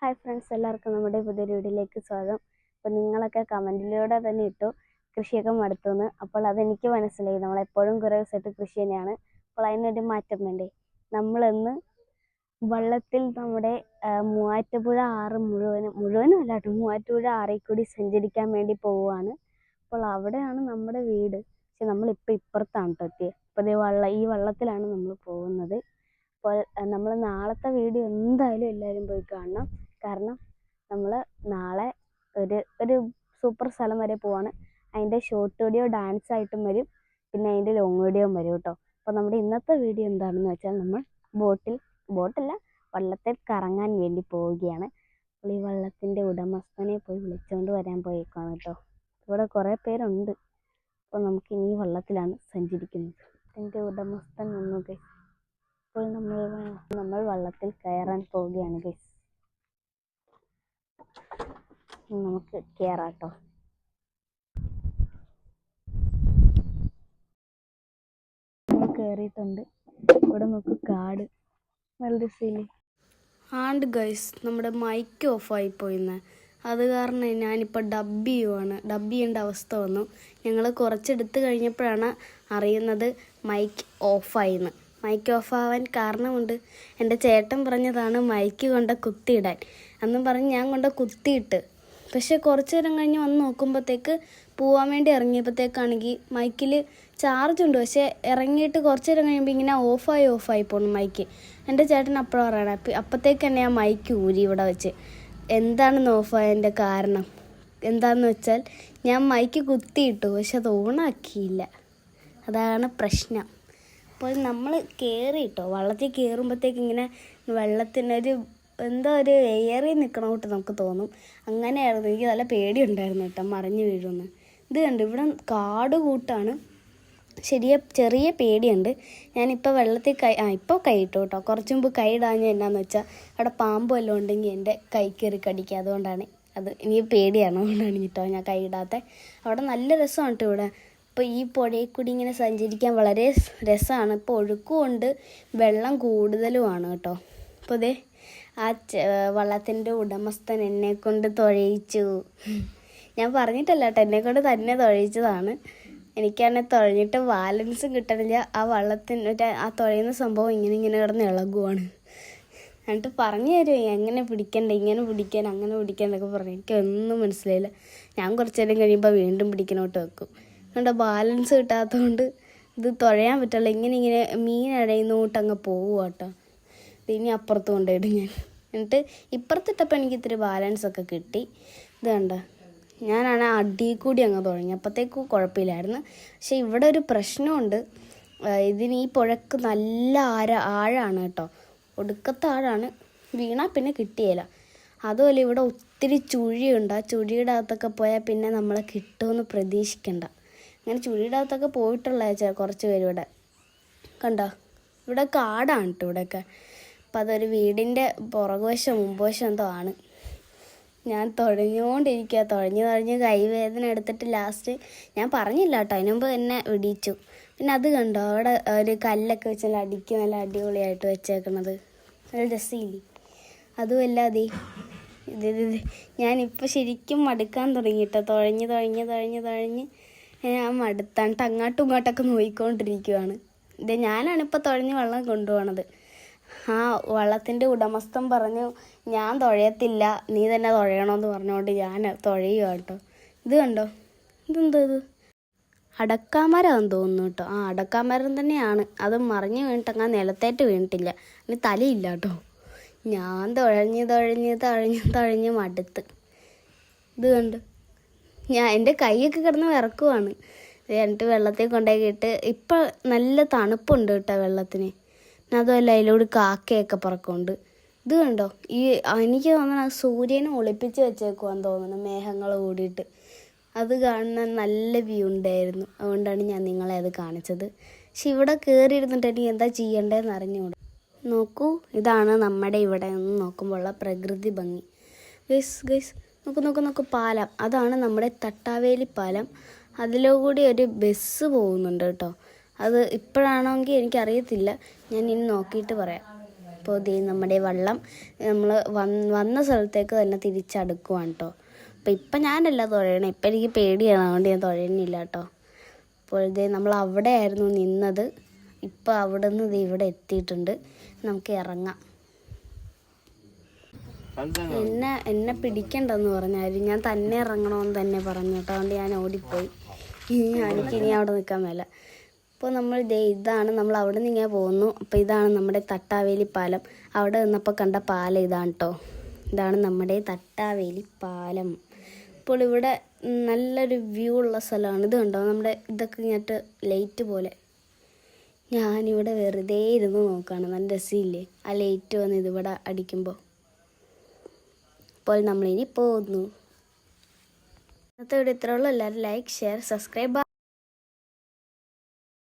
Hi friends എല്ലാവർക്കും നമ്മുടെ പുതിയൊരു വീഡിയോയിലേക്ക് സ്വാഗതം. അപ്പോൾ നിങ്ങളൊക്കെ കമന്റിലൂടെ തന്നെ ഇട്ടു കൃഷിയൊക്കെ മടുത്തുനിന്ന് അപ്പോൾ അതെനിക്ക് മനസ്സിലായി. നമ്മളെപ്പോഴും കുറേ ദിവസമായിട്ട് കൃഷി തന്നെയാണ്. അപ്പോൾ അതിനൊരു മാറ്റം വേണ്ടേ? നമ്മളിന്ന് വള്ളത്തിൽ നമ്മുടെ മൂവാറ്റുപുഴ ആറ് മുഴുവനും മുഴുവനും അല്ല കേട്ടോ മൂവാറ്റുപുഴ ആറിൽ കൂടി സഞ്ചരിക്കാൻ വേണ്ടി പോവുകയാണ്. അപ്പോൾ അവിടെയാണ് നമ്മുടെ വീട്. പക്ഷെ നമ്മളിപ്പോൾ ഇപ്പുറത്താണ് കേട്ടോ എത്തിയത് അപ്പോൾ വള്ളം ഈ വള്ളത്തിലാണ് നമ്മൾ പോകുന്നത്. അപ്പോൾ നമ്മൾ നാളത്തെ വീഡിയോ എന്തായാലും എല്ലാവരും പോയി കാണണം. കാരണം നമ്മൾ നാളെ ഒരു ഒരു സൂപ്പർ സ്ഥലം വരെ പോവാണ്. അതിന്റെ ഷോർട്ട് വീഡിയോ ഡാൻസ് ആയിട്ടും വരും. പിന്നെ അതിന്റെ ലോങ് വീഡിയോയും വരും കേട്ടോ അപ്പോൾ നമ്മുടെ ഇന്നത്തെ വീഡിയോ എന്താണെന്ന് വെച്ചാൽ നമ്മൾ ബോട്ടിൽ ബോട്ടല്ല വള്ളത്തിൽ കറങ്ങാൻ വേണ്ടി പോവുകയാണ്. അപ്പോൾ ഈ വള്ളത്തിന്റെ ഉടമസ്ഥനെ പോയി വിളിച്ചുകൊണ്ട് വരാൻ പോയേക്കാണ് കേട്ടോ ഇവിടെ കുറേ പേരുണ്ട്. അപ്പോൾ നമുക്ക് ഇനി വള്ളത്തിലാണ് സഞ്ചരിക്കുന്നത്. എന്റെ ഉടമസ്ഥൻ വന്നു ഗൈസ് നമ്മൾ നമ്മൾ വള്ളത്തിൽ കയറാൻ പോവുകയാണ് ഗൈസ് നമുക്ക് നമ്മൾ കയറിയിട്ടുണ്ട് ഇവിടെ നോക്ക് കാട്. നല്ല രസമില്ലേ ആണ്ട് ഗൈസ് നമ്മുടെ മൈക്ക് ഓഫായി പോയിന്ന്. അത് കാരണം ഞാനിപ്പോൾ ഡബ് ചെയ്യുവാണ്. ഡബ് ചെയ്യേണ്ട അവസ്ഥ വന്നു. ഞങ്ങൾ കുറച്ചെടുത്ത് കഴിഞ്ഞപ്പോഴാണ് അറിയുന്നത് മൈക്ക് ഓഫായിന്ന് മൈക്ക് ഓഫാവാൻ കാരണമുണ്ട്. എന്റെ ചേട്ടൻ പറഞ്ഞതാണ് മൈക്ക് കൊണ്ട കുത്തിയിടാൻ. അന്നും പറഞ്ഞ് ഞാൻ കൊണ്ട കുത്തിയിട്ട് പക്ഷെ കുറച്ച് നേരം കഴിഞ്ഞ് വന്ന് നോക്കുമ്പോഴത്തേക്ക് പോവാൻ വേണ്ടി ഇറങ്ങിയപ്പോഴത്തേക്കാണെങ്കിൽ മൈക്കിൽ ചാർജ് ഉണ്ട്. പക്ഷേ ഇറങ്ങിയിട്ട് കുറച്ച് നേരം കഴിയുമ്പോൾ ഇങ്ങനെ ഓഫായി ഓഫായി പോകണം മൈക്ക്. എന്റെ ചേട്ടൻ അപ്പോഴും പറയണം അപ്പം അപ്പോഴത്തേക്ക് തന്നെ ആ മൈക്ക് ഊരി ഇവിടെ വെച്ച്. എന്താണെന്ന് ഓഫായതിന്റെ കാരണം? എന്താണെന്ന് വെച്ചാൽ ഞാൻ മൈക്ക് കുത്തിയിട്ടു പക്ഷെ അത് ഓണാക്കിയില്ല അതാണ് പ്രശ്നം. അപ്പോൾ നമ്മൾ കയറിയിട്ടോ വള്ളത്തിൽ കയറുമ്പോഴത്തേക്ക് ഇങ്ങനെ വെള്ളത്തിനൊരു എന്തോ ഒരു എയറി നിൽക്കണ കൂട്ട് നമുക്ക് തോന്നും. അങ്ങനെയായിരുന്നു. എനിക്ക് നല്ല പേടിയുണ്ടായിരുന്നു കേട്ടോ മറിഞ്ഞു വീഴുമെന്ന്. ഇത് കണ്ട് ഇവിടെ കാട് കൂട്ടാണ്. ശരിയ ചെറിയ പേടിയുണ്ട്. ഞാനിപ്പോൾ വെള്ളത്തിൽ കൈ ആ ഇപ്പോൾ കൈ ഇട്ടു കേട്ടോ. കുറച്ച് മുമ്പ് കൈ ഇടാഞ്ഞ എന്നാന്ന് വെച്ചാൽ അവിടെ പാമ്പ് വല്ലതും ഉണ്ടെങ്കിൽ എന്റെ കൈ കയറി കടിക്കുക അതുകൊണ്ടാണ് അത് ഇനി പേടിയാണ്. അതുകൊണ്ടാണ് കേട്ടോ ഞാൻ കൈ ഇടാത്ത. അവിടെ നല്ല രസമാണ് കേട്ടോ ഇവിടെ. ഇപ്പോൾ ഈ പുഴയിൽ കൂടി ഇങ്ങനെ സഞ്ചരിക്കാൻ വളരെ രസമാണ് ഇപ്പോൾ ഒഴുക്കുമുണ്ട് വെള്ളം കൂടുതലുമാണ് കേട്ടോ. അപ്പോൾ ദേ ആ വള്ളത്തിന്റെ ഉടമസ്ഥൻ എന്നെ കൊണ്ട് തുഴയിച്ചു. ഞാൻ പറഞ്ഞിട്ടല്ല കേട്ടോ എന്നെ കൊണ്ട് തന്നെ തുഴയിച്ചതാണ്. എനിക്കാണെങ്കിൽ തുഴഞ്ഞിട്ട് ബാലൻസും കിട്ടണില്ല. ആ വള്ളത്തിന് ആ തുഴയുന്ന സംഭവം ഇങ്ങനെ ഇങ്ങനെ കിടന്ന് ഇളകുവാണ്. എന്നിട്ട് പറഞ്ഞു തരുമോ എങ്ങനെ പിടിക്കണ്ട ഇങ്ങനെ പിടിക്കാൻ അങ്ങനെ പിടിക്കാൻ എന്നൊക്കെ പറഞ്ഞു. എനിക്കൊന്നും മനസ്സിലായില്ല. ഞാൻ കുറച്ച് നേരം കഴിയുമ്പോൾ വീണ്ടും പിടിക്കണോട്ട് വെക്കും. അതുകൊണ്ട് ബാലൻസ് കിട്ടാത്തതുകൊണ്ട് ഇത് തുഴയാൻ പറ്റില്ല ഇങ്ങനെ ഇങ്ങനെ മീൻ അടയുന്നോട്ട് അങ്ങ് പോവുക കേട്ടോ ഇനി അപ്പുറത്ത് കൊണ്ടുപോയിട്ട് ഞാൻ. എന്നിട്ട് ഇപ്പുറത്തിട്ടപ്പോൾ എനിക്ക് ഇത്തിരി ബാലൻസ് ഒക്കെ കിട്ടി. ഇത് കണ്ട? ഞാനാണ് അടി കൂടി അങ്ങ് തുടങ്ങി. അപ്പോഴത്തേക്കും കുഴപ്പമില്ലായിരുന്നു. പക്ഷെ ഇവിടെ ഒരു പ്രശ്നമുണ്ട്. ഇതിന് ഈ പുഴക്ക് നല്ല ആര ആഴാണ് കേട്ടോ. ഒടുക്കത്തെ ആഴാണ്. വീണാൽ പിന്നെ കിട്ടിയില്ല അതുപോലെ ഇവിടെ ഒത്തിരി ചുഴിയുണ്ട്. ആ ചുഴിയുടെ അകത്തൊക്കെ പോയാൽ പിന്നെ നമ്മളെ കിട്ടുമെന്ന് പ്രതീക്ഷിക്കണ്ട. അങ്ങനെ ചുഴിയുടെ അകത്തൊക്കെ പോയിട്ടുള്ള കുറച്ച് പേര് ഇവിടെ. കണ്ടോ? ഇവിടെ കാടാണ് കേട്ടോ ഇവിടെയൊക്കെ. അപ്പം അതൊരു വീടിന്റെ പുറകുവശം മുമ്പുവശം എന്തോ ആണ്. ഞാൻ തുഴഞ്ഞുകൊണ്ടിരിക്കുക തുഴഞ്ഞു തുഴഞ്ഞ് കൈവേദന എടുത്തിട്ട് ലാസ്റ്റ് ഞാൻ പറഞ്ഞില്ല കേട്ടോ അതിനുമുമ്പ് എന്നെ ഇടിച്ചു. പിന്നെ അത് കണ്ടോ? അവിടെ ഒരു കല്ലൊക്കെ വെച്ച് നല്ല അടിക്ക് നല്ല അടിപൊളിയായിട്ട് വെച്ചേക്കണത്. നല്ല രസമില്ലേ? അതുമല്ല അതെ ഇത് ഇത് ഇത് ഞാനിപ്പോൾ ശരിക്കും മടുക്കാൻ തുടങ്ങി കേട്ടോ തുഴഞ്ഞ് തുഴഞ്ഞ് തുഴഞ്ഞ് തുഴഞ്ഞ് ഞാൻ മടുത്താണ്ട് അങ്ങോട്ടും ഇങ്ങോട്ടൊക്കെ നോയിക്കൊണ്ടിരിക്കുവാണ്. ഇത് ഞാനാണിപ്പോൾ തുഴഞ്ഞ് വെള്ളം കൊണ്ടുപോകണത് ആ വള്ളത്തിന്റെ ഉടമസ്ഥൻ പറഞ്ഞു ഞാൻ തുഴയത്തില്ല. നീ തന്നെ തുഴയണമെന്ന് പറഞ്ഞുകൊണ്ട് ഞാൻ തുഴയുക കേട്ടോ ഇത് കണ്ടോ? ഇതെന്താ ഇത്? അടക്കാമരാന്ന് തോന്നുന്നു കേട്ടോ ആ അടക്കാമരം തന്നെയാണ്. അത് മറിഞ്ഞ് വീണിട്ട് അങ്ങനെ നിലത്തേറ്റ് വീണിട്ടില്ല. അതിന് തലയില്ല കേട്ടോ ഞാൻ തുഴഞ്ഞ് തുഴഞ്ഞ് തുഴഞ്ഞ് തുഴഞ്ഞ് മടുത്ത്. ഇത് കണ്ട്? ഞാൻ എന്റെ കൈയൊക്കെ കിടന്ന് വിറക്കുവാണ്. എന്നിട്ട് വെള്ളത്തിൽ കൊണ്ടുപോയി കൊണ്ടുപോയിട്ട് ഇപ്പം നല്ല തണുപ്പുണ്ട് കേട്ടോ വെള്ളത്തിന്. അതുമല്ല അതിലൂടെ കാക്കയൊക്കെ പറക്കുന്നുണ്ട് ഇത് കണ്ടോ? ഈ എനിക്ക് തോന്നണം സൂര്യനെ ഒളിപ്പിച്ച് വെച്ചേക്കുവാന്ന് തോന്നുന്നു മേഘങ്ങൾ കൂടിയിട്ട്. അത് കാണാൻ നല്ല വ്യൂ ഉണ്ടായിരുന്നു. അതുകൊണ്ടാണ് ഞാൻ നിങ്ങളെ അത് കാണിച്ചത്. പക്ഷെ ഇവിടെ കയറിയിരുന്നിട്ട് എനിക്ക് എന്താ ചെയ്യേണ്ടതെന്ന് അറിഞ്ഞുകൂടാ. നോക്കൂ ഇതാണ് നമ്മുടെ ഇവിടെ നിന്ന് നോക്കുമ്പോഴുള്ള പ്രകൃതി ഭംഗി. ഗൈസ് ഗൈസ് നോക്കൂ നോക്കൂ നോക്കൂ പാലം. അതാണ് നമ്മുടെ തട്ടാവേലി പാലം. അതിലൂടെ ഒരു ബസ് പോകുന്നുണ്ട് കേട്ടോ. അത് ഇപ്പോഴാണെങ്കിൽ എനിക്കറിയത്തില്ല. ഞാൻ ഇനി നോക്കിയിട്ട് പറയാം. അപ്പോൾ ദേ നമ്മുടെ വള്ളം നമ്മൾ വന്ന സ്ഥലത്തേക്ക് തന്നെ തിരിച്ചടുക്കുവാണ് കേട്ടോ അപ്പോൾ ഇപ്പം ഞാനല്ല തുഴയണേ. ഇപ്പം എനിക്ക് പേടിയാണ്. അതുകൊണ്ട് ഞാൻ തുഴയുന്നില്ല കേട്ടോ അപ്പോൾ ഇതേ നമ്മൾ അവിടെ ആയിരുന്നു നിന്നത്. ഇപ്പോൾ അവിടെ നിന്ന് ഇത് ഇവിടെ എത്തിയിട്ടുണ്ട്. നമുക്ക് ഇറങ്ങാം. എന്നെ എന്നെ പിടിക്കണ്ടെന്ന് പറഞ്ഞാലും ഞാൻ തന്നെ ഇറങ്ങണമെന്ന് തന്നെ പറഞ്ഞു കേട്ടോ. അതുകൊണ്ട് ഞാൻ ഓടിപ്പോയി. ഇനി എനിക്ക് ഇനി അവിടെ നിൽക്കാൻ മേല. അപ്പോൾ നമ്മൾ ദേ ഇതാണ് നമ്മൾ അവിടെ നിന്ന് ഇങ്ങനെ പോകുന്നു. അപ്പോൾ ഇതാണ് നമ്മുടെ തട്ടാവേലി പാലം. അവിടെ നിന്നപ്പോൾ കണ്ട പാലം ഇതാണ് കേട്ടോ ഇതാണ് നമ്മുടെ തട്ടാവേലി പാലം. ഇപ്പോൾ ഇവിടെ നല്ലൊരു വ്യൂ ഉള്ള സ്ഥലമാണ്. ഇത് കണ്ടോ? നമ്മുടെ ഇതൊക്കെ ഇങ്ങോട്ട് ലൈറ്റ് പോലെ. ഞാനിവിടെ വെറുതെ ഇരുന്ന് നോക്കുകയാണ്. നല്ല രസമില്ലേ? ആ ലൈറ്റ് വന്ന് ഇതിവിടെ അടിക്കുമ്പോൾ. അപ്പോൾ നമ്മളിനി പോകുന്നു. ഇന്നത്തെ ഇവിടെ ഇത്രയുള്ളൂ എല്ലാവരും ലൈക്ക് ഷെയർ സബ്സ്ക്രൈബ്